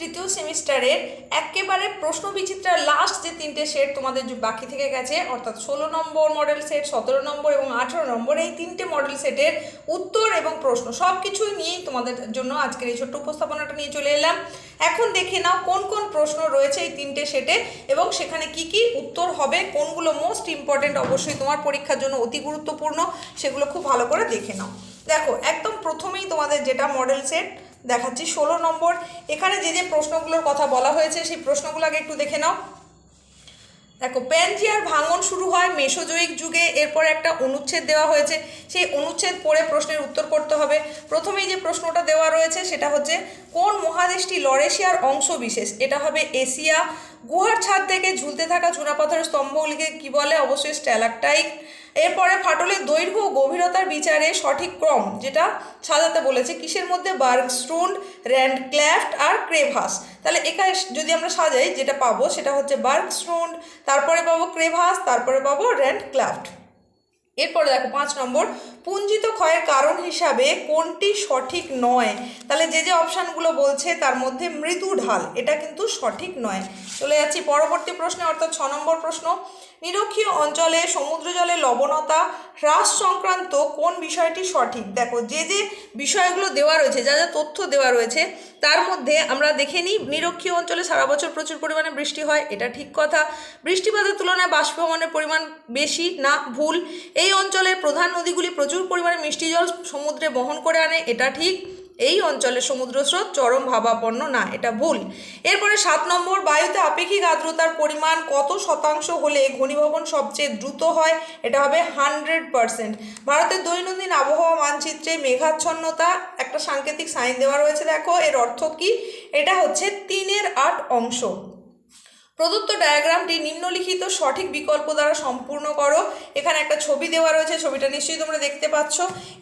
তৃতীয় সেমিস্টারের একেবারে প্রশ্ন বিচিত্রার লাস্ট যে তিনটে সেট তোমাদের বাকি থেকে গেছে, অর্থাৎ ষোলো নম্বর মডেল সেট সতেরো নম্বর এবং আঠেরো নম্বর, এই তিনটে মডেল সেটের উত্তর এবং প্রশ্ন সব কিছুই নিয়েই তোমাদের জন্য আজকের এই ছোট্ট উপস্থাপনাটা নিয়ে চলে এলাম। এখন দেখে নাও কোন কোন প্রশ্ন রয়েছে এই তিনটে সেটে এবং সেখানে কি কি উত্তর হবে, কোনগুলো মোস্ট ইম্পর্টেন্ট অবশ্যই তোমার পরীক্ষার জন্য অতি গুরুত্বপূর্ণ, সেগুলো খুব ভালো করে দেখে নাও। দেখো, একদম প্রথমেই তোমাদের যেটা মডেল সেট দেখাচ্ছি। ষোলো নম্বর, এখানে যে যে প্রশ্নগুলোর কথা বলা হয়েছে, সেই প্রশ্নগুলো আগে একটু দেখে নাও। দেখো, প্যানজিয়ার ভাঙন শুরু হয় মেসোজয়িক যুগে, এরপর একটা অনুচ্ছেদ দেওয়া হয়েছে। সেই অনুচ্ছেদ পড়ে প্রশ্নের উত্তর করতে হবে। প্রথমেই যে প্রশ্নটা দেওয়া রয়েছে, সেটা হচ্ছে, কোন মহাদেশটি লরেশিয়ার অংশ বিশেষ? এটা হবে এশিয়া। গুহার ছাদ থেকে ঝুলতে থাকা চুনাপাথরের স্তম্ভগুলিকে কি বলে? অবশ্যই স্ট্যালাকটাইট এরপরে ফাটলের দৈর্ঘ্য গভীরতার বিচারে সঠিক ক্রম, যেটা সাজাতে বলেছে কিসের মধ্যে বার্গস্ট্রুন্ড র্যান্ড ক্ল্যাফট আর ক্রেভাস। তাহলে এখানে যদি আমরা সাজাই, যেটা পাবো সেটা হচ্ছে বার্গস্ট্রুন্ড, তারপরে পাবো ক্রেভাস, তারপরে পাবো র্যান্ড ক্ল্যাফট এরপরে দেখো পাঁচ নম্বর, পুঞ্জিত ক্ষয়ের কারণ হিসাবে কোনটি সঠিক নয়? তাহলে যে যে অপশানগুলো বলছে, তার মধ্যে মৃদু ঢাল, এটা কিন্তু সঠিক নয়। চলে যাচ্ছি পরবর্তী প্রশ্নে, অর্থাৎ ছ নম্বর প্রশ্ন। নিরক্ষীয় অঞ্চলে সমুদ্র জলে লবণতা, হ্রাস সংক্রান্ত কোন বিষয়টি সঠিক? দেখো, যে যে বিষয়গুলো দেওয়া রয়েছে, যা যা তথ্য দেওয়া রয়েছে, তার মধ্যে আমরা দেখে নিই। নিরক্ষীয় অঞ্চলে সারা বছর প্রচুর পরিমাণে বৃষ্টি হয়, এটা ঠিক কথা। বৃষ্টিপাতের তুলনায় বাষ্পীভবনের পরিমাণ বেশি না, ভুল। এই অঞ্চলের প্রধান নদীগুলি প্রচুর পরিমাণে মিষ্টি জল সমুদ্রে বহন করে আনে, এটা ঠিক। এই অঞ্চলে সমুদ্র স্রোত চরম ভাবাপন্ন না, এটা ভুল। এরপরে সাত নম্বর, বায়ুতে আপেক্ষিক আর্দ্রতার পরিমাণ কত শতাংশ হলে ঘনীভবন সবচেয়ে দ্রুত হয়, এটা হবে হান্ড্রেড পারসেন্ট। ভারতের দৈনন্দিন আবহাওয়া মানচিত্রে মেঘাচ্ছন্নতা, একটা সাংকেতিক সাইন দেওয়া রয়েছে, দেখো, এর অর্থ কি? এটা হচ্ছে তিনের আট অংশ। প্রদত্ত ডায়াগ্রামটি নিম্নলিখিত সঠিক বিকল্প দ্বারা সম্পূর্ণ করো। এখানে একটা ছবি দেওয়া রয়েছে, ছবিটা নিশ্চয়ই তোমরা দেখতে পাচ্ছ।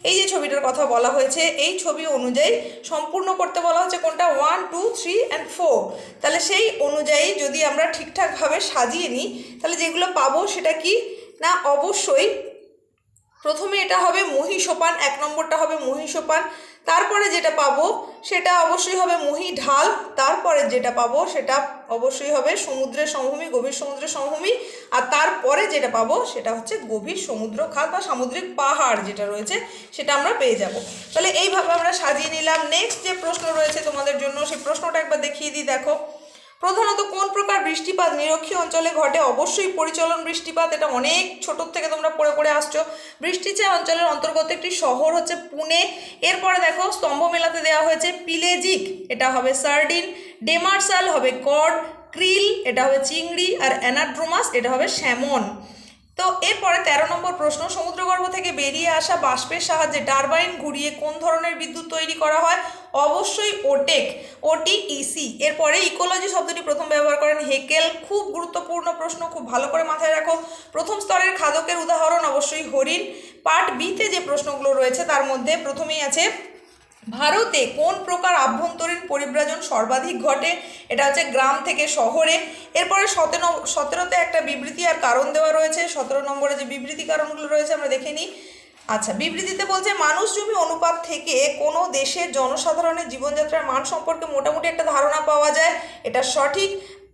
এই যে ছবিটার কথা বলা হয়েছে, এই ছবি অনুযায়ী সম্পূর্ণ করতে বলা হচ্ছে কোনটা? One two three and four তাহলে সেই অনুযায়ী যদি আমরা ঠিকঠাকভাবে সাজিয়ে নিই, তাহলে যেগুলো পাবো সেটা কি? না, অবশ্যই প্রথমে এটা হবে মহিষোপান, এক নম্বরটা হবে মহিষোপান। তারপরে যেটা পাবো সেটা অবশ্যই হবে মহি ঢাল, তারপরে যেটা পাবো সেটা অবশ্যই হবে সমুদ্রের সমভূমি, গভীর সমুদ্রের সমভূমি, আর তারপরে যেটা পাবো সেটা হচ্ছে গভীর সমুদ্র খাল বা সামুদ্রিক পাহাড় যেটা রয়েছে সেটা আমরা পেয়ে যাব। তাহলে এইভাবে আমরা সাজিয়ে নিলাম। নেক্সট যে প্রশ্ন রয়েছে তোমাদের জন্য, সেই প্রশ্নটা একবার দেখিয়ে দিই, দেখো। প্রধানত কোন প্রকার বৃষ্টিপাত নিরক্ষীয় অঞ্চলে ঘটে? অবশ্যই পরিচলন বৃষ্টিপাত, এটা অনেক ছোটোর থেকে তোমরা পড়ে পড়ে আসছো। বৃষ্টিচা অঞ্চলের অন্তর্গত একটি শহর হচ্ছে পুনে। এরপরে দেখো, স্তম্ভ মেলাতে দেওয়া হয়েছে পিলেজিক, এটা হবে সার্ডিন। ডেমার্সাল হবে কড ক্রিল, এটা হবে চিংড়ি। আর অ্যানাড্রোমাস, এটা হবে স্যামন। তো এরপরে তেরো নম্বর প্রশ্ন, সমুদ্রগর্ভ থেকে বেরিয়ে আসা বাষ্পের সাহায্যে টারবাইন ঘুরিয়ে কোন ধরনের বিদ্যুৎ তৈরি করা হয়? অবশ্যই ওটেক ওটি ইসি এরপরে ইকোলজি শব্দটি প্রথম ব্যবহার করেন হেকেল। খুব গুরুত্বপূর্ণ প্রশ্ন, খুব ভালো করে মাথায় রাখো। প্রথম স্তরের খাদকের উদাহরণ অবশ্যই হরিণ। পার্ট বিতে যে প্রশ্নগুলো রয়েছে, তার মধ্যে প্রথমেই আছে ভারতে কোন প্রকার আভ্যন্তরীণ পরিব্রাজন সর্বাধিক ঘটে? এটা হচ্ছে গ্রাম থেকে শহরে। এরপরে সতেরো, সতেরোতে একটা বিবৃতি আর কারণ দেওয়া রয়েছে। সতেরো নম্বরে যে বিবৃতি কারণগুলো রয়েছে আমরা দেখে নিই। আচ্ছা বিবৃতিতে বলছে, মানুষ জমি অনুপাত থেকে কোনো দেশের জনসাধারণের জীবনযাত্রার মান সম্পর্কে মোটামুটি একটা ধারণা পাওয়া যায়। এটা সঠিক।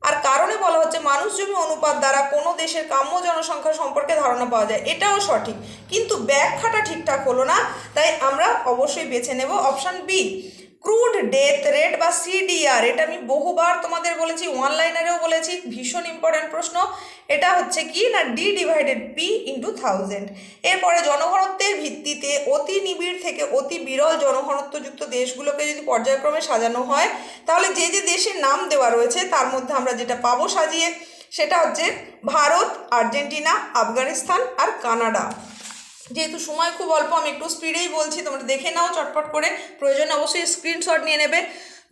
আর কারণে বলা হচ্ছে মানুষ জমি অনুপাত দ্বারা কোনো দেশের কাম্য জনসংখ্যা সম্পর্কে ধারণা পাওয়া যায়, এটাও সঠিক। কিন্তু ব্যাখ্যাটা ঠিকঠাক হলো না, তাই আমরা অবশ্যই বেছে নেব option B crude death rate বা সিডিআর এটা আমি বহুবার তোমাদের বলেছি অনলাইনারেও বলেছি, ভীষণ ইম্পর্ট্যান্ট প্রশ্ন। এটা হচ্ছে কি? না D divided P into thousand এরপরে জনঘনত্বের ভিত্তিতে অতি নিবিড় থেকে অতি বিরল জনঘনত্বযুক্ত দেশগুলোকে যদি পর্যায়ক্রমে সাজানো হয়, তাহলে যে যে দেশের নাম দেওয়া রয়েছে, তার মধ্যে আমরা যেটা পাবো সাজিয়ে, সেটা হচ্ছে ভারত, আর্জেন্টিনা, আফগানিস্তান আর কানাডা। যেহেতু সময় খুব অল্প, আমি একটু স্পিডেই বলছি, তোমরা দেখে নাও চটপট করে। প্রয়োজন অবশ্যই স্ক্রিনশট নিয়ে নেবে।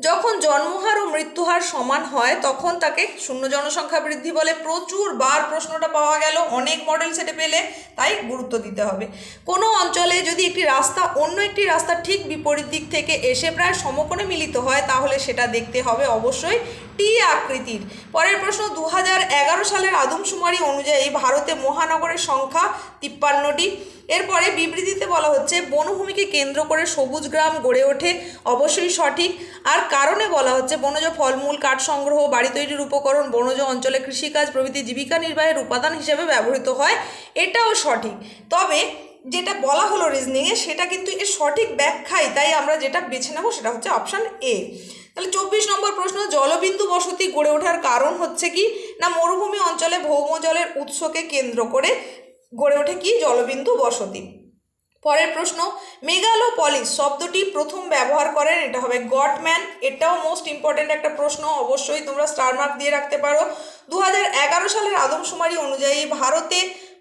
যখন জন্মহার ও মৃত্যুহার সমান হয়, তখন তাকে শূন্য জনসংখ্যা বৃদ্ধি বলে প্রচুর বার প্রশ্নটা পাওয়া গেল। অনেক মডেল সেটে পেলে তাই গুরুত্ব দিতে হবে। কোনো অঞ্চলে যদি একটি রাস্তা অন্য একটি রাস্তার ঠিক বিপরীত দিক থেকে এসে প্রায় সমকোণে মিলিত হয়, তাহলে সেটা দেখতে হবে অবশ্যই টি আকৃতির। পরের প্রশ্ন দু সালের আদমশুমারি অনুযায়ী ভারতে মহানগরের সংখ্যা তিপ্পান্নটি। এরপরে বিবৃতিতে বলা হচ্ছে, বনভূমিকে কেন্দ্র করে সবুজ গ্রাম গড়ে ওঠে অবশ্যই সঠিক। আর কারণে বলা হচ্ছে, বনজ ফলমূল, কাঠ সংগ্রহ, বাড়ি তৈরির উপকরণ, বনজ অঞ্চলে কৃষিকাজ, প্রভৃতি জীবিকা নির্বাহের উপাদান হিসেবে ব্যবহৃত হয়, এটাও সঠিক। তবে যেটা বলা হলো রিজনিংয়ে সেটা কিন্তু এর সঠিক ব্যাখ্যাই, তাই আমরা যেটা বেছে নেব সেটা হচ্ছে অপশান এ তাহলে চব্বিশ নম্বর প্রশ্ন জলবিন্দু বসতি গড়ে ওঠার কারণ হচ্ছে কি? না মরুভূমি অঞ্চলে ভৌম জলের উৎসকে কেন্দ্র করে গড়ে ওঠে কি? জলবিন্দু বসতি। পরের প্রশ্ন, মেগালোপলিস শব্দটি প্রথম ব্যবহার করেন, এটা হবে গটম্যান। এটাও মোস্ট ইম্পর্ট্যান্ট একটা প্রশ্ন, অবশ্যই তোমরা স্টার মার্ক দিয়ে রাখতে পারো। দু হাজার এগারো সালের আদমশুমারি অনুযায়ী ভারতে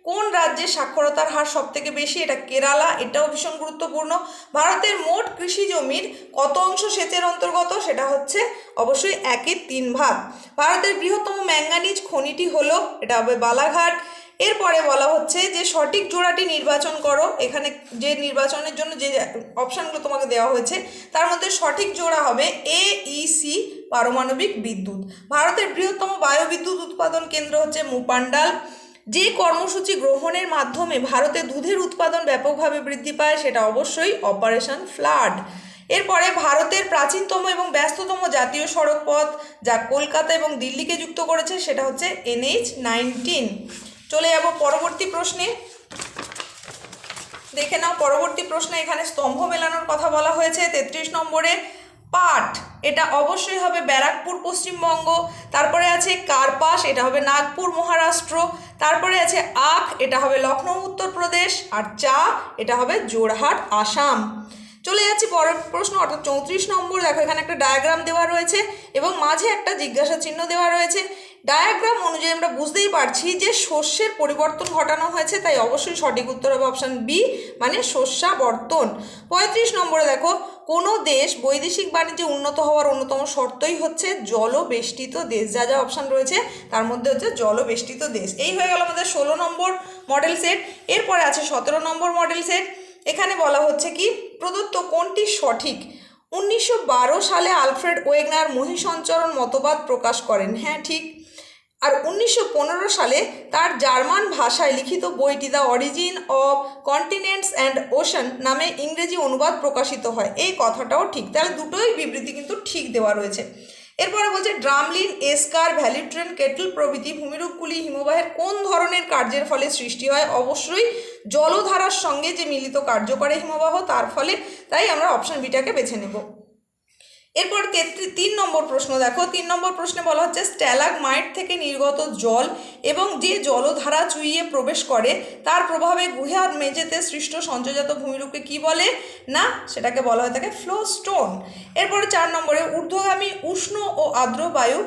কোন রাজ্যে সাক্ষরতার হার সব থেকে বেশি? এটা কেরালা, এটাও ভীষণ গুরুত্বপূর্ণ। ভারতের মোট কৃষি জমির কত অংশ সেচের অন্তর্গত? সেটা হচ্ছে অবশ্যই একের তিন ভাগ। ভারতের বৃহত্তম ম্যাঙ্গানিজ খনিটি হলো, এটা হবে বালাঘাট। এরপরে বলা হচ্ছে যে, সঠিক জোড়াটি নির্বাচন করো। এখানে যে নির্বাচনের জন্য যে অপশানগুলো তোমাকে দেওয়া হয়েছে, তার মধ্যে সঠিক জোড়া হবে এ ই সি, পারমাণবিক বিদ্যুৎ। ভারতের বৃহত্তম বায়ুবিদ্যুৎ উৎপাদন কেন্দ্র হচ্ছে মুপান্ডাল। যে কর্মসূচি গ্রহণের মাধ্যমে ভারতে দুধের উৎপাদন ব্যাপকভাবে বৃদ্ধি পায়, সেটা অবশ্যই অপারেশন ফ্লাড এরপরে ভারতের প্রাচীনতম এবং ব্যস্ততম জাতীয় সড়ক পথ যা কলকাতা এবং দিল্লিকে যুক্ত করেছে, সেটা হচ্ছে এনএইচ নাইনটিন চলে যাব পরবর্তী প্রশ্নে। দেখে নাও, পরবর্তী প্রশ্নে এখানে স্তম্ভ মেলানোর কথা বলা হয়েছে, তেত্রিশ নম্বরে। পাট। এটা অবশ্যই হবে ব্যারাকপুর, পশ্চিমবঙ্গ। তারপরে আছে কার্পাস, এটা হবে নাগপুর, মহারাষ্ট্র। তারপরে আছে আখ, এটা হবে লখনৌ উত্তরপ্রদেশ আর চা, এটা হবে জোরহাট, আসাম। চলে যাচ্ছি পরের প্রশ্ন, অর্থাৎ চৌত্রিশ নম্বর। দেখো, এখানে একটা ডায়াগ্রাম দেওয়া রয়েছে এবং মাঝে একটা জিজ্ঞাসা চিহ্ন দেওয়া রয়েছে। ডায়াগ্রাম অনুযায়ী আমরা বুঝতেই পারছি যে শস্যের পরিবর্তন ঘটানো হয়েছে, তাই অবশ্যই সঠিক উত্তর হবে অপশান বি মানে শস্যাবর্তন। পঁয়ত্রিশ নম্বরে দেখো, কোনো দেশ বৈদেশিক বাণিজ্যে উন্নত হওয়ার অন্যতম শর্তই হচ্ছে জলবেষ্টিত দেশ। যা যা অপশান রয়েছে, তার মধ্যে হচ্ছে জলবেষ্টিত দেশ। এই হয়ে গেল আমাদের ষোলো নম্বর মডেল সেট এরপরে আছে সতেরো নম্বর মডেল সেট এখানে বলা হচ্ছে কি, প্রদত্ত কোনটি সঠিক? উনিশশো বারো সালে আলফ্রেড ওয়েগনার মহিষঞ্চরণ মতবাদ প্রকাশ করেন। হ্যাঁ ঠিক। আর উনিশশো পনেরো সালে তার জার্মান ভাষায় লিখিত বইটি the origin of continents and ocean নামে ইংরেজি অনুবাদ প্রকাশিত হয়। এই কথাটাও ঠিক। তাহলে দুটোই বিবৃতি কিন্তু ঠিক দেওয়া রয়েছে। এরপরে বলছে, ড্রামলিন, এসকার, ভ্যালিট্রেন, কেটল প্রভৃতি ভূমিরূপগুলি হিমবাহের কোন ধরনের কার্যের ফলে সৃষ্টি হয়? অবশ্যই জলধারার সঙ্গে যে মিলিত কার্য করে হিমবাহ, তার ফলে। তাই আমরা অপশন বিটাকে বেছে নেব। এরপর তিন নম্বর প্রশ্ন দেখো। তিন নম্বর প্রশ্নে বলা হচ্ছে স্ট্যালাগ মাইট থেকে নির্গত জল এবং যে জলধারা চুইয়ে প্রবেশ করে, তার প্রভাবে গুহার মেঝেতে সৃষ্ট সঞ্চয়জাত ভূমিরূপকে কি বলে? না, সেটাকে বলা হয়ে থাকে ফ্লো স্টোন এরপরে চার নম্বরে, ঊর্ধ্বগামী উষ্ণ ও আর্দ্র বায়ু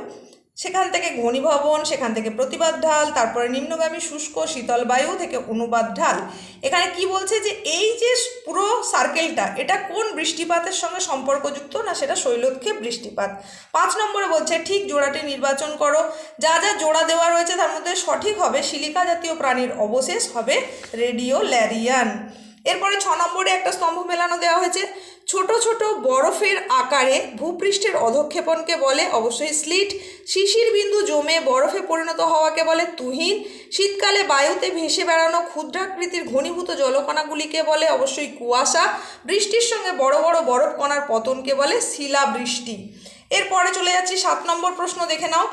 সেখান থেকে ঘনীভবন, সেখান থেকে প্রতিবাদ ঢাল, তারপরে নিম্নগামী শুষ্ক শীতল বায়ু থেকে অনুবাদ ঢাল। এখানে কি বলছে যে এই যে পুরো সার্কেলটা এটা কোন বৃষ্টিপাতের সঙ্গে সম্পর্কযুক্ত না সেটা শৈলক্ষেপ বৃষ্টিপাত? পাঁচ নম্বরে বলছে, ঠিক জোড়াটি নির্বাচন করো। যা যা জোড়া দেওয়া রয়েছে তার মধ্যে সঠিক হবে সিলিকা জাতীয় প্রাণীর অবশেষ হবে রেডিও ল্যারিয়ান এরপরে ছ নম্বরে একটা স্তম্ভ মেলানো দেওয়া হয়েছে। ছোট ছোট বরফের আকারে ভূপৃষ্ঠের অধক্ষেপণকে বলে, অবশ্যই স্লিট। শিশির বিন্দু জমে বরফে পরিণত হওয়াকে বলে তুহিন। শীতকালে বায়ুতে ভেসে বেড়ানো ক্ষুদ্রাকৃতির ঘনীভূত জলকণাগুলিকে বলে, অবশ্যই কুয়াশা। বৃষ্টির সঙ্গে বড় বড় বরফ কণার পতনকে বলে শিলাবৃষ্টি। এরপরে চলে যাচ্ছি সাত নম্বর প্রশ্ন দেখে নাও।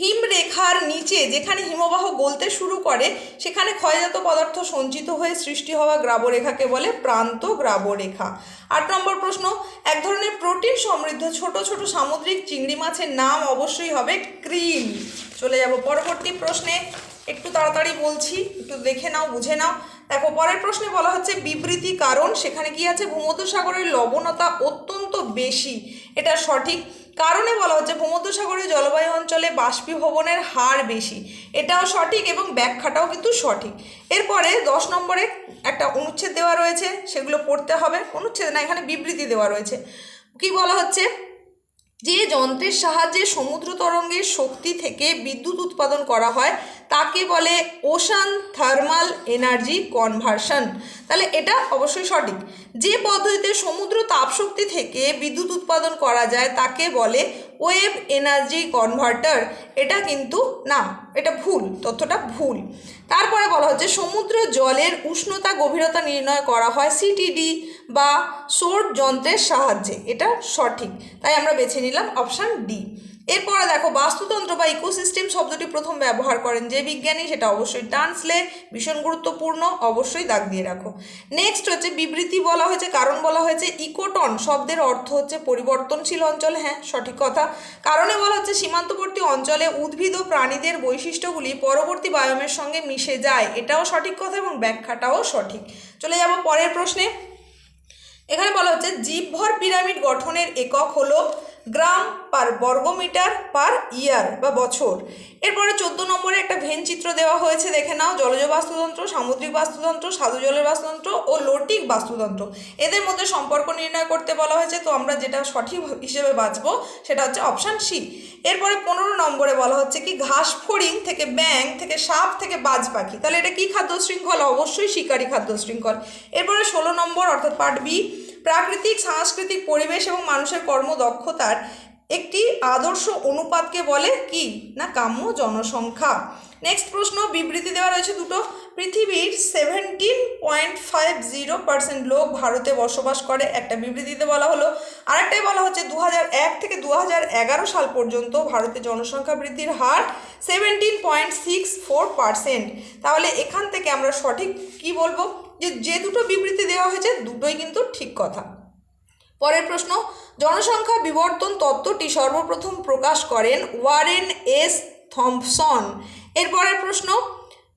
হিমরেখার নিচে যেখানে হিমবাহ গলতে শুরু করে, সেখানে ক্ষয়জাত পদার্থ সঞ্চিত হয়ে সৃষ্টি হওয়া গ্রাবরেখাকে বলে প্রান্ত গ্রাবরেখা। আট নম্বর প্রশ্ন, এক ধরনের প্রোটিন সমৃদ্ধ ছোট ছোট সামুদ্রিক চিংড়ি মাছের নাম অবশ্যই হবে ক্রিল চলে যাব পরবর্তী প্রশ্নে, একটু তাড়াতাড়ি বলছি, একটু দেখে নাও, বুঝে নাও। দেখো, পরের প্রশ্নে বলা হচ্ছে বিবৃতি কারণ, সেখানে কি আছে? ভূমধ্যসাগরের লবণতা অত্যন্ত বেশি, এটা সঠিক। কারণে বলা হচ্ছে ভূমধ্যসাগরীয় জলবায়ু অঞ্চলে বাষ্পীভবনের হার বেশি। এটাও সঠিক এবং ব্যাখ্যাটাও কিন্তু সঠিক। এরপরে দশ নম্বরে একটা অনুচ্ছেদ দেওয়া রয়েছে, সেগুলো পড়তে হবে। অনুচ্ছেদ না, এখানে বিবৃতি দেওয়া রয়েছে। কি বলা হচ্ছে? যে যন্ত্রের সাহায্যে সমুদ্র তরঙ্গের শক্তি থেকে বিদ্যুৎ উৎপাদন করা হয়, তাকে বলে ওশান থার্মাল এনার্জি কনভার্সন তাহলে এটা অবশ্যই সঠিক। যে পদ্ধতিতে সমুদ্র তাপশক্তি থেকে বিদ্যুৎ উৎপাদন করা যায়, তাকে বলে ওয়েব এনার্জি কনভার্টার, এটা কিন্তু না, এটা ভুল, তথ্যটা ভুল। তারপরে বলা হচ্ছে, সমুদ্র জলের উষ্ণতা গভীরতা নির্ণয় করা হয় সিটিডি বা সোর যন্ত্রের সাহায্যে, এটা সঠিক। তাই আমরা বেছে নিলাম অপশান ডি এরপরে দেখো, বাস্তুতন্ত্র বা ইকোসিস্টেম শব্দটি প্রথম ব্যবহার করেন যে বিজ্ঞানী, সেটা অবশ্যই টান্সলে ভীষণ গুরুত্বপূর্ণ, অবশ্যই দাগ দিয়ে রাখো। নেক্সট হচ্ছে বিবৃতি বলা হয়েছে, কারণ বলা হয়েছে ইকোটন, শব্দের অর্থ হচ্ছে পরিবর্তনশীল অঞ্চল হ্যাঁ সঠিক কথা। কারণে বলা হচ্ছে সীমান্তবর্তী অঞ্চলে উদ্ভিদ ও প্রাণীদের বৈশিষ্ট্যগুলি পরবর্তী বায়োমের সঙ্গে মিশে যায়, এটাও সঠিক কথা এবং ব্যাখ্যাটাও সঠিক। চলে যাব পরের প্রশ্নে। এখানে বলা হচ্ছে, জীবভর পিরামিড গঠনের একক হলো গ্রাম পার বর্গমিটার পার ইয়ার বা বছর। এরপরে চোদ্দ নম্বরে একটা ভেন চিত্র দেওয়া হয়েছে, দেখে নাও। জলজ বাস্তুতন্ত্র, সামুদ্রিক বাস্তুতন্ত্র, সাধু জলের বাস্তুতন্ত্র ও লোটিক বাস্তুতন্ত্র। এদের মধ্যে সম্পর্ক নির্ণয় করতে বলা হয়েছে, তো আমরা যেটা সঠিক হিসেবে বাঁচব সেটা হচ্ছে অপশান সি। এরপরে পনেরো নম্বরে বলা হচ্ছে কি, ঘাস ফড়িং থেকে ব্যাং থেকে সাপ থেকে বাজ পাখি। তাহলে এটা কি খাদ্য শৃঙ্খল? অবশ্যই শিকারী খাদ্য শৃঙ্খল। এরপরে ষোলো নম্বর, অর্থাৎ পার্ট বি প্রাকৃতিক, সাংস্কৃতিক পরিবেশ এবং মানুষের কর্মদক্ষতার একটি আদর্শ অনুপাতকে বলে কি না কাম্য জনসংখ্যা। নেক্সট প্রশ্ন, বিবৃতি দেওয়া রয়েছে দুটো। পৃথিবীর seventeen point five zero percent লোক ভারতে বসবাস করে। একটা বিবৃতিতে বলা হলো। আরেকটাই বলা হচ্ছে দু এক থেকে দু এগারো সাল পর্যন্ত ভারতে জনসংখ্যা বৃদ্ধির হার seventeen point six four percent তাহলে এখান থেকে আমরা সঠিক কি বলব? যে যে দুটো বিবৃতি দেওয়া হয়েছে, দুটোই কিন্তু ঠিক কথা। পরের প্রশ্ন, জনসংখ্যা বিবর্তন তত্ত্বটি সর্বপ্রথম প্রকাশ করেন ওয়ারেন এস থম্পসন। এরপরের প্রশ্ন,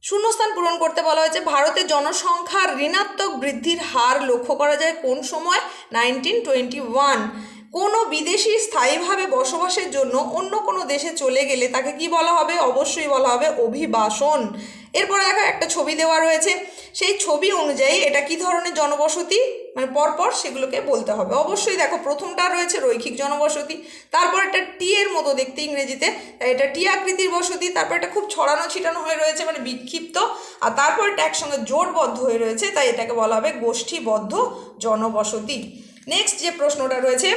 শূন্যস্থান পূরণ করতে বলা হয়েছে, ভারতে জনসংখ্যার ঋণাত্মক বৃদ্ধির হার লক্ষ্য করা যায় কোন সময়? Nineteen twenty one. কোনো বিদেশি স্থায়ীভাবে বসবাসের জন্য অন্য কোনো দেশে চলে গেলে তাকে কি বলা হবে? অবশ্যই বলা হবে অভিবাসন। এরপরে দেখো একটা ছবি দেওয়া রয়েছে। সেই ছবি অনুযায়ী এটা কি ধরনের জনবসতি? মানে পরপর সেগুলোকে বলতে হবে। অবশ্যই দেখো, প্রথমটা রয়েছে রৈখিক জনবসতি, তারপর একটা টি এর মতো দেখতে ইংরেজিতে। এটা টি আকৃতির বসতি, তারপর এটা খুব ছড়ানো ছিটানো হয়ে রয়েছে মানে বিক্ষিপ্ত। আর তারপর এটা একসঙ্গে জোটবদ্ধ হয়ে রয়েছে, তাই এটাকে বলা হবে গোষ্ঠীবদ্ধ জনবসতি। নেক্সট যে প্রশ্নটা রয়েছে,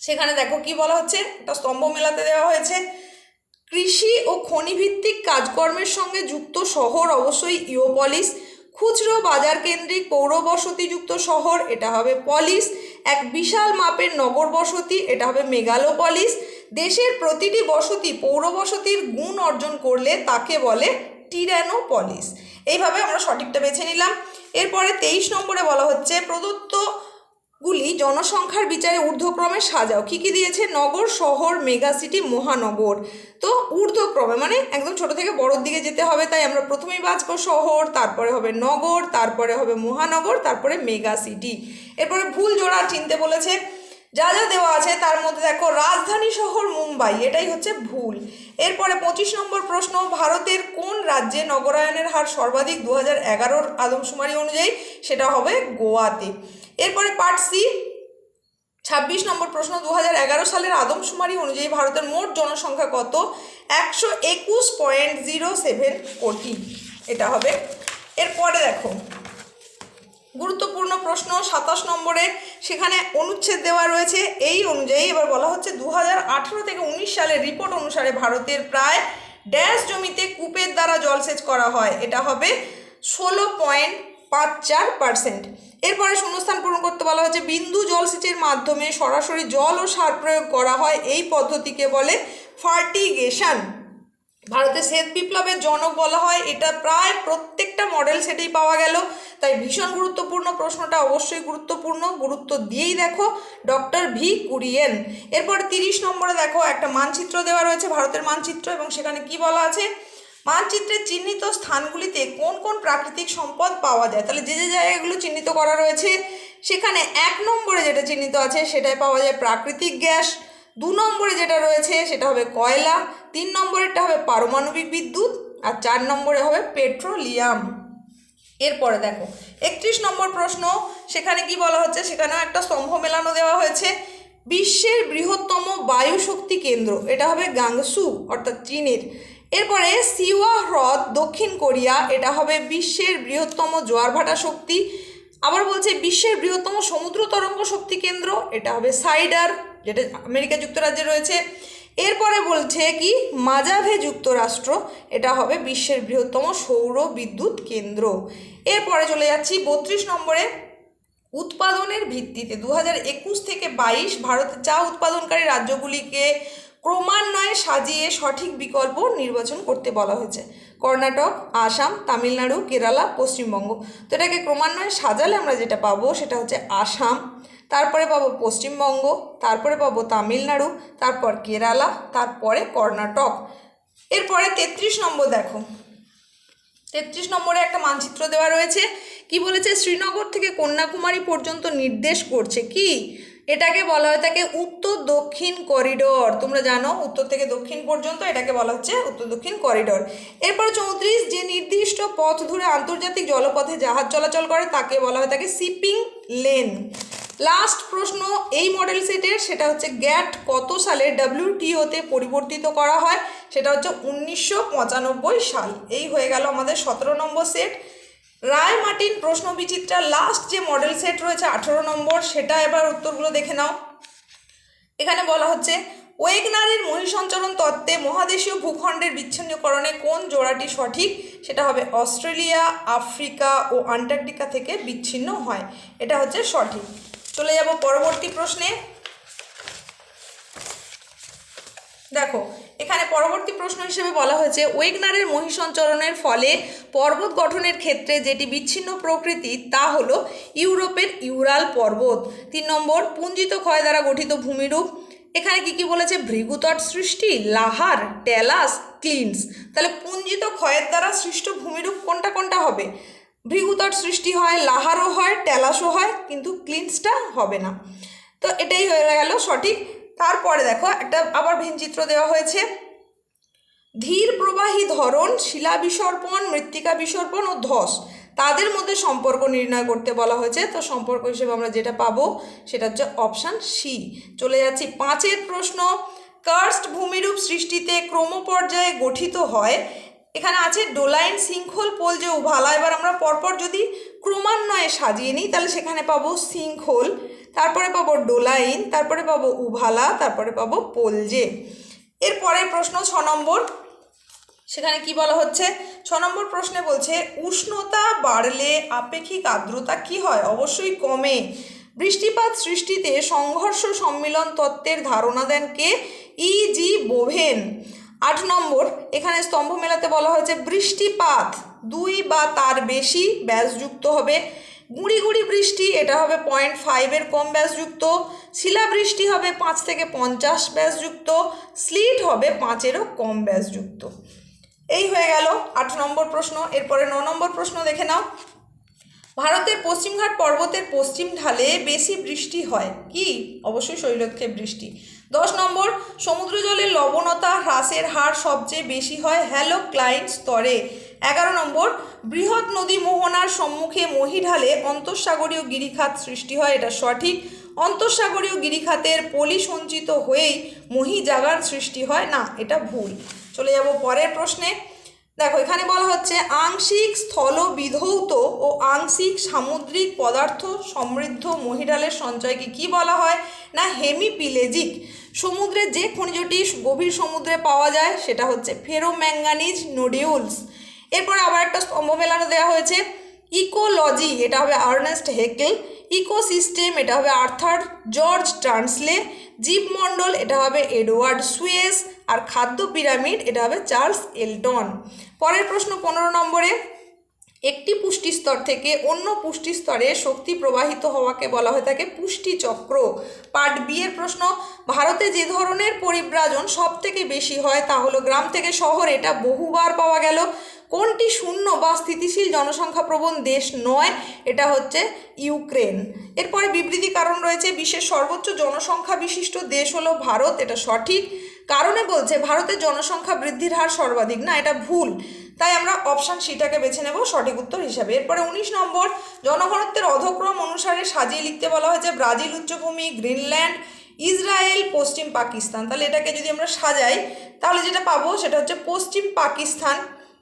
সেখানে দেখো কি বলা হচ্ছে? একটা স্তম্ভ মেলাতে দেওয়া হয়েছে। কৃষি ও খনিভিত্তিক কাজকর্মের সঙ্গে যুক্ত শহর অবশ্যই ইওপলিস খুচরো বাজার কেন্দ্রিক পৌরবসতিযুক্ত শহর, এটা হবে পলিস। এক বিশাল মাপের নগর বসতি, এটা হবে মেগালোপলিস। দেশের প্রতিটি বসতি পৌরবসতির গুণ অর্জন করলে তাকে বলে টিরানোপলিস। এইভাবে আমরা সঠিকটা বেছে নিলাম। এরপরে তেইশ নম্বরে বলা হচ্ছে, প্রদত্ত গুলি জনসংখ্যার বিচারে ঊর্ধ্বক্রমে সাজাও। কী কী দিয়েছে? নগর, শহর, মেগা সিটি, মহানগর। তো ঊর্ধ্বক্রমে মানে একদম ছোট থেকে বড়োর দিকে যেতে হবে, তাই আমরা প্রথমেই বাঁচবো শহর, তারপরে হবে নগর, তারপরে হবে মহানগর, তারপরে মেগা সিটি। এরপরে ভুল জোড়া চিনতে বলেছে। যা যা দেওয়া আছে, তার মধ্যে দেখো, রাজধানী শহর মুম্বাই, এটাই হচ্ছে ভুল। এরপরে পঁচিশ নম্বর প্রশ্ন, ভারতের কোন রাজ্যে নগরায়নের হার সর্বাধিক দু হাজার এগারোর আদমশুমারি অনুযায়ী? সেটা হবে গোয়াতে। এরপরে পার্ট সি ছাব্বিশ নম্বর প্রশ্ন দু হাজার এগারো সালের আদমশুমারি অনুযায়ী ভারতের মোট জনসংখ্যা কত? একশো একুশ পয়েন্ট জিরো সেভেন কোটি। এটা হবে। এরপরে দেখো, গুরুত্বপূর্ণ প্রশ্ন, সাতাশ নম্বরে সেখানে অনুচ্ছেদ দেওয়া রয়েছে। এই অনুযায়ী এবার বলা হচ্ছে দু হাজার আঠেরো থেকে উনিশ সালের রিপোর্ট অনুসারে ভারতের প্রায় ড্যাশ জমিতে কূপের দ্বারা জলসেচ করা হয়। এটা হবে ষোলো পয়েন্ট পাঁচ চার পার্সেন্ট। এরপরে শূন্যস্থান পূরণ করতে বলা হয়েছে, বিন্দু জলসেচের মাধ্যমে সরাসরি জল ও সার প্রয়োগ করা হয়। এই পদ্ধতিকে বলে ফার্টিগেশন। ভারতে শ্বেত বিপ্লবের জনক বলা হয়। এটা প্রায় প্রত্যেকটা মডেল সেটেই পাওয়া গেল। তাই ভীষণ গুরুত্বপূর্ণ প্রশ্নটা অবশ্যই গুরুত্বপূর্ণ। গুরুত্ব দিয়েই দেখো ডক্টর ভি কুরিয়েন। এরপর তিরিশ নম্বরে দেখো একটা মানচিত্র দেওয়া রয়েছে, ভারতের মানচিত্র, এবং সেখানে কি বলা আছে? মানচিত্রে চিহ্নিত স্থানগুলিতে কোন কোন প্রাকৃতিক সম্পদ পাওয়া যায়? তাহলে যে যে জায়গাগুলো চিহ্নিত করা রয়েছে, সেখানে এক নম্বরে যেটা চিহ্নিত আছে সেটাই পাওয়া যায় প্রাকৃতিক গ্যাস, দু নম্বরে যেটা রয়েছে, সেটা হবে কয়লা, তিন নম্বরেরটা হবে পারমাণবিক বিদ্যুৎ, আর চার নম্বরে হবে পেট্রোলিয়াম। এরপরে দেখো, একত্রিশ নম্বর প্রশ্ন, সেখানে কি বলা হচ্ছে? সেখানেও একটা স্তম্ভ মেলানো দেওয়া হয়েছে। বিশ্বের বৃহত্তম বায়ু শক্তি কেন্দ্র, এটা হবে গাংসু, অর্থাৎ চীনের। এরপরে সিওয়া হ্রদ দক্ষিণ কোরিয়া, এটা হবে বিশ্বের বৃহত্তম জোয়ার ভাটা শক্তি। আবার বলছে বিশ্বের বৃহত্তম সমুদ্র তরঙ্গ শক্তি কেন্দ্র, এটা হবে সাইডার, যেটা আমেরিকা যুক্তরাজ্যে রয়েছে। এরপরে বলছে কি, মাজাভে যুক্তরাষ্ট্র, এটা হবে বিশ্বের বৃহত্তম সৌর বিদ্যুৎ কেন্দ্র। এরপরে চলে যাচ্ছি বত্রিশ নম্বরে, উৎপাদনের ভিত্তিতে দু থেকে বাইশ ভারতের চা উৎপাদনকারী রাজ্যগুলিকে ক্রমান্বয়ে সাজিয়ে সঠিক বিকল্প নির্বাচন করতে বলা হয়েছে। কর্ণাটক, আসাম, তামিলনাড়ু, কেরালা, পশ্চিমবঙ্গ। তো এটাকে ক্রমান্বয়ে সাজালে আমরা যেটা পাবো সেটা হচ্ছে আসাম, তারপরে পাবো পশ্চিমবঙ্গ, তারপরে পাবো তামিলনাড়ু, তারপর কেরালা, তারপরে কর্ণাটক। এরপরে তেত্রিশ নম্বর দেখো। তেত্রিশ নম্বরে একটা মানচিত্র দেওয়া রয়েছে। কি বলেছে? শ্রীনগর থেকে কন্যাকুমারী পর্যন্ত নির্দেশ করছে কি? এটাকে বলা হয় থাকে উত্তর দক্ষিণ করিডোর। তোমরা জানো, উত্তর থেকে দক্ষিণ পর্যন্ত এটাকে বলা হচ্ছে উত্তর দক্ষিণ করিডোর। এরপর চৌত্রিশ, যে নির্দিষ্ট পথ ধরে আন্তর্জাতিক জলপথে জাহাজ চলাচল করে, তাকে বলা হয় থাকে শিপিং লেন। লাস্ট প্রশ্ন এই মডেল সেটের, সেটা হচ্ছে গ্যাট কত সালে ডাব্লিউটিওতে পরিবর্তিত করা হয়? সেটা হচ্ছে উনিশশো পঁচানব্বই সাল। এই হয়ে গেল আমাদের সতেরো নম্বর সেট। রায় মার্টিন প্রশ্ন বিচিত্রা লাস্ট যে মডেল সেট রয়েছে, আঠেরো নম্বর, সেটা এবার উত্তরগুলো দেখে নাও। এখানে বলা হচ্ছে, ওয়েগনারের মহিসঞ্চরণ তত্ত্বে মহাদেশীয় ভূখণ্ডের বিচ্ছিন্নকরণে কোন জোড়াটি সঠিক? সেটা হবে অস্ট্রেলিয়া, আফ্রিকা ও আন্টার্কটিকা থেকে বিচ্ছিন্ন হয়। এটা হচ্ছে সঠিক। চলে যাব পরবর্তী প্রশ্নে। দেখো এখানে পরবর্তী প্রশ্ন হিসেবে বলা হয়েছে, ওয়েগনারের মহিসঞ্চরণের ফলে পর্বত গঠনের ক্ষেত্রে যেটি বিচ্ছিন্ন প্রকৃতি তা হল ইউরোপের ইউরাল পর্বত। তিন নম্বর, পুঞ্জিত ক্ষয় দ্বারা গঠিত ভূমিরূপ। এখানে কি কি বলেছে? ভৃগুতট সৃষ্টি, লাহার টেলাস ক্লিনস তাহলে পুঞ্জিত ক্ষয়ের দ্বারা সৃষ্ট ভূমিরূপ কোনটা কোনটা হবে? ভৃগুতট সৃষ্টি হয়, লাহারও হয় টেলাসও হয়, কিন্তু ক্লিনসটা হবে না। তো এটাই হয়ে গেল সঠিক তারপরে দেখো, একটা আবার ভিনচিত্র দেওয়া হয়েছে। ধীর প্রবাহী ধরন, শিলা বিসর্পণ, মৃত্তিকা বিসর্পণ ও ধস। তাদের মধ্যে সম্পর্ক নির্ণয় করতে বলা হয়েছে। তো সম্পর্ক হিসেবে আমরা যেটা পাবো, সেটা হচ্ছে অপশান সি। চলে যাচ্ছি পাঁচের প্রশ্ন। কার্স্ট ভূমিরূপ সৃষ্টিতে ক্রমপর্যায়ে গঠিত হয়। এখানে আছে ডোলাইন সিঙ্কহোল পোল যে উভালা। এবার আমরা পরপর যদি ক্রমান্বয়ে সাজিয়ে নিই। তাহলে সেখানে পাবো সিঙ্কহোল, তারপরে পাবো ডোলাইন, তারপরে পাবো উভালা, তারপরে পাবো পোলজে। এরপরের প্রশ্ন ছ নম্বর। সেখানে কি বলা হচ্ছে? ছ নম্বর প্রশ্নে বলছে, উষ্ণতা বাড়লে আপেক্ষিক আর্দ্রতা কি হয়? অবশ্যই কমে। বৃষ্টিপাত সৃষ্টিতে সংঘর্ষ সম্মিলন তত্ত্বের ধারণা দেন কে? ই জি বোভেন। আট নম্বর, এখানে স্তম্ভ মেলাতে বলা হয়েছে বৃষ্টিপাত। দুই বা তার বেশি ব্যাসযুক্ত হবে। গুঁড়ি গুঁড়ি বৃষ্টি, এটা হবে পয়েন্ট ফাইভের কম ব্যাসযুক্ত শিলাবৃষ্টি হবে পাঁচ থেকে পঞ্চাশ ব্যাসযুক্ত স্লিট হবে পাঁচেরও কম ব্যাসযুক্ত এই হয়ে গেল আট নম্বর প্রশ্ন। এরপরে ন নম্বর প্রশ্ন দেখে নাও। ভারতের পশ্চিমঘাট পর্বতের পশ্চিম ঢালে বেশি বৃষ্টি হয়। কি? অবশ্যই শৈলক্ষে বৃষ্টি। দশ নম্বর সমুদ্র জলের লবণতা হ্রাসের হার সবচেয়ে বেশি হয় হ্যালোক্লাইন স্তরে। এগারো নম্বর, বৃহৎ নদী মোহনার সম্মুখে মহিঢালে অন্তঃসাগরীয় গিরিখাত সৃষ্টি হয়, এটা সঠিক। অন্তঃসাগরীয় গিরিখাতের পলি সঞ্চিত হয়েই মহিজাগার সৃষ্টি হয়। না, এটা ভুল। চলে যাব পরের প্রশ্নে। দেখো, এখানে বলা হচ্ছে, আংশিক স্থল বিধৌত ও আংশিক সামুদ্রিক পদার্থ সমৃদ্ধ মহিডালের সঞ্চয়কে কি বলা হয়? না, হেমিপিলেজিক। সমুদ্রে যে খনিজটি গভীর সমুদ্রে পাওয়া যায়, সেটা হচ্ছে ফেরোম্যাঙ্গানিজ নোডিউলস। এরপর আবার একটা স্তম্ভ মেলানো দেওয়া হয়েছে। ইকোলজি, এটা হবে আর্নেস্ট হেকেল। ইকোসিস্টেম, এটা হবে আর্থার জর্জ ট্রান্সলে। জীবমণ্ডল, এটা হবে এডওয়ার্ড সুয়েস। আর খাদ্য পিরামিড, এটা হবে চার্লস এলটন পরের প্রশ্ন পনেরো নম্বরে। একটি পুষ্টিস্তর থেকে অন্য পুষ্টিস্তরে শক্তি প্রবাহিত হওয়াকে বলা হয়ে থাকে পুষ্টিচক্র। পার্ট বি এর প্রশ্ন, ভারতে যে ধরনের পরিব্রাজন সব থেকে বেশি হয় তা হলো গ্রাম থেকে শহর, এটা বহুবার পাওয়া গেল। কোনটি শূন্য বা স্থিতিশীল জনসংখ্যা প্রবণ দেশ নয়, এটা হচ্ছে ইউক্রেন। এরপরে বিবৃতি কারণ রয়েছে, বিশ্বের সর্বোচ্চ জনসংখ্যা বিশিষ্ট দেশ হলো ভারত, এটা সঠিক। কারণে বলছে, ভারতের জনসংখ্যা বৃদ্ধির হার সর্বাধিক, না, এটা ভুল। তাই আমরা অপশান সিটাকে বেছে নেব সঠিক উত্তর হিসাবে। এরপরে উনিশ নম্বর জনঘনত্বের অধক্রম অনুসারে সাজিয়ে লিখতে বলা হয়েছে, ব্রাজিল উচ্চভূমি, গ্রিনল্যান্ড, ইসরায়েল, পশ্চিম পাকিস্তান। তাহলে এটাকে যদি আমরা সাজাই, তাহলে যেটা পাবো, সেটা হচ্ছে পশ্চিম পাকিস্তান।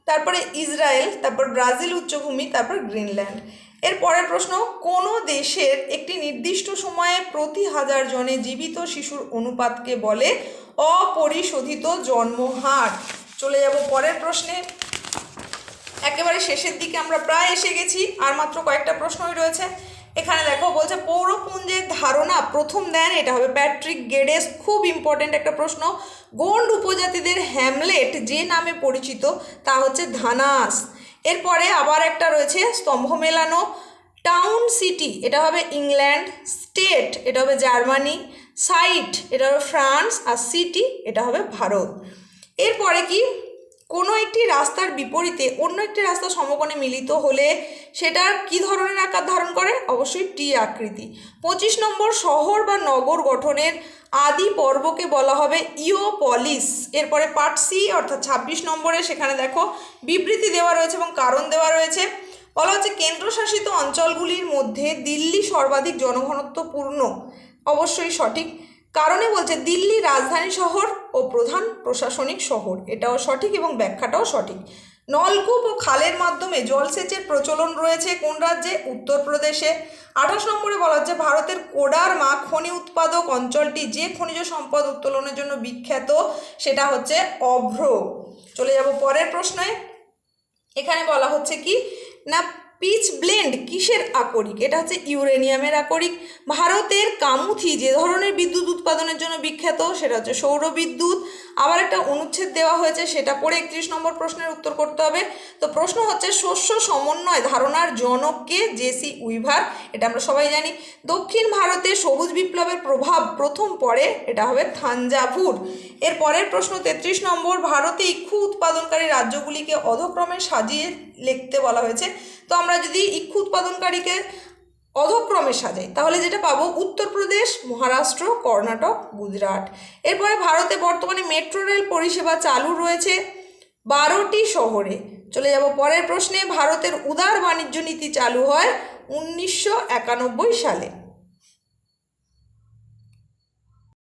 তারপরে ইসরায়েল, তারপর ব্রাজিল উচ্চভূমি, তারপর গ্রিনল্যান্ড। এর পরের প্রশ্ন, কোন দেশের একটি নির্দিষ্ট সময়ে প্রতি হাজার জনে জীবিত শিশুর অনুপাতকে বলে অপরিশোধিত জন্মহার? চলে যাব পরের প্রশ্নে। একেবারে শেষের দিকে আমরা প্রায় এসে গেছি, আর মাত্র কয়েকটা প্রশ্নই রয়েছে। এখানে দেখো, বলছে ধারণা প্রথম দেন এটা হবে প্যাট্রিক গেডেস খুব ইম্পর্টেন্ট একটা প্রশ্ন। গোন্ড উপজাতিদের হ্যামলেট যে নামে পরিচিত, তা হচ্ছে ধানাস। এরপরে আবার একটা রয়েছে স্তম্ভ মেলানো। টাউন সিটি, এটা হবে ইংল্যান্ড। স্টেট, এটা হবে জার্মানি। সাইট, এটা হবে ফ্রান্স। আর সিটি, এটা হবে ভারত। এরপরে কি? কোনো একটি রাস্তার বিপরীতে অন্য একটি রাস্তা সমকোণে মিলিত হলে সেটার কি ধরনের আকার ধারণ করে? অবশ্যই টি আকৃতি। পঁচিশ নম্বর, শহর বা নগর গঠনের আদি পর্বকে বলা হবে ইওপলিস এরপরে পার্ট সি, অর্থাৎ ছাব্বিশ নম্বরে সেখানে দেখো বিবৃতি দেওয়া রয়েছে এবং কারণ দেওয়া রয়েছে। বলা হচ্ছে কেন্দ্রশাসিত অঞ্চলগুলির মধ্যে দিল্লি সর্বাধিক জনঘনত্বপূর্ণ। অবশ্যই সঠিক। কারণে বলছে দিল্লি রাজধানী শহর ও প্রধান প্রশাসনিক শহর। এটাও সঠিক এবং ব্যাখ্যাটাও সঠিক। নলকূপ ও খালের মাধ্যমে জলসেচের প্রচলন রয়েছে কোন রাজ্যে? উত্তরপ্রদেশে। আঠাশ নম্বরে বলা হচ্ছে, ভারতের কোডারমা খনি উৎপাদক অঞ্চলটি যে খনিজ সম্পদ উত্তোলনের জন্য বিখ্যাত, সেটা হচ্ছে অভ্র। চলে যাব পরের প্রশ্নে। এখানে বলা হচ্ছে কি, না পিচ ব্লেন্ড কিসের আকরিক? এটা হচ্ছে ইউরেনিয়ামের আকরিক। ভারতের কামুথি যে ধরনের বিদ্যুৎ উৎপাদনের জন্য বিখ্যাত, সেটা হচ্ছে সৌর বিদ্যুৎ আবার একটা অনুচ্ছেদ দেওয়া হয়েছে, সেটা পড়ে একত্রিশ নম্বর প্রশ্নের উত্তর করতে হবে। তো প্রশ্ন হচ্ছে, শস্য সমন্বয় ধারণার জনককে জেসি উইভার। এটা আমরা সবাই জানি। দক্ষিণ ভারতে সবুজ বিপ্লবের প্রভাব প্রথম পড়ে, এটা হবে থাঞ্জাভুর। এর পরের প্রশ্ন, তেত্রিশ নম্বর, ভারতে ইক্ষু উৎপাদনকারী রাজ্যগুলিকে অধক্রমে সাজিয়ে লিখতে বলা হয়েছে। তো আমরা যদি ইক্ষু উৎপাদনকারীকে অধক্রমে সাজাই। তাহলে যেটা পাবো? উত্তরপ্রদেশ, মহারাষ্ট্র, কর্ণাটক, গুজরাট। এরপরে ভারতে বর্তমানে মেট্রো রেল পরিষেবা চালু রয়েছে বারোটি শহরে। চলে যাব পরের প্রশ্নে। ভারতের উদার বাণিজ্য নীতি চালু হয় উনিশশো একানব্বই সালে।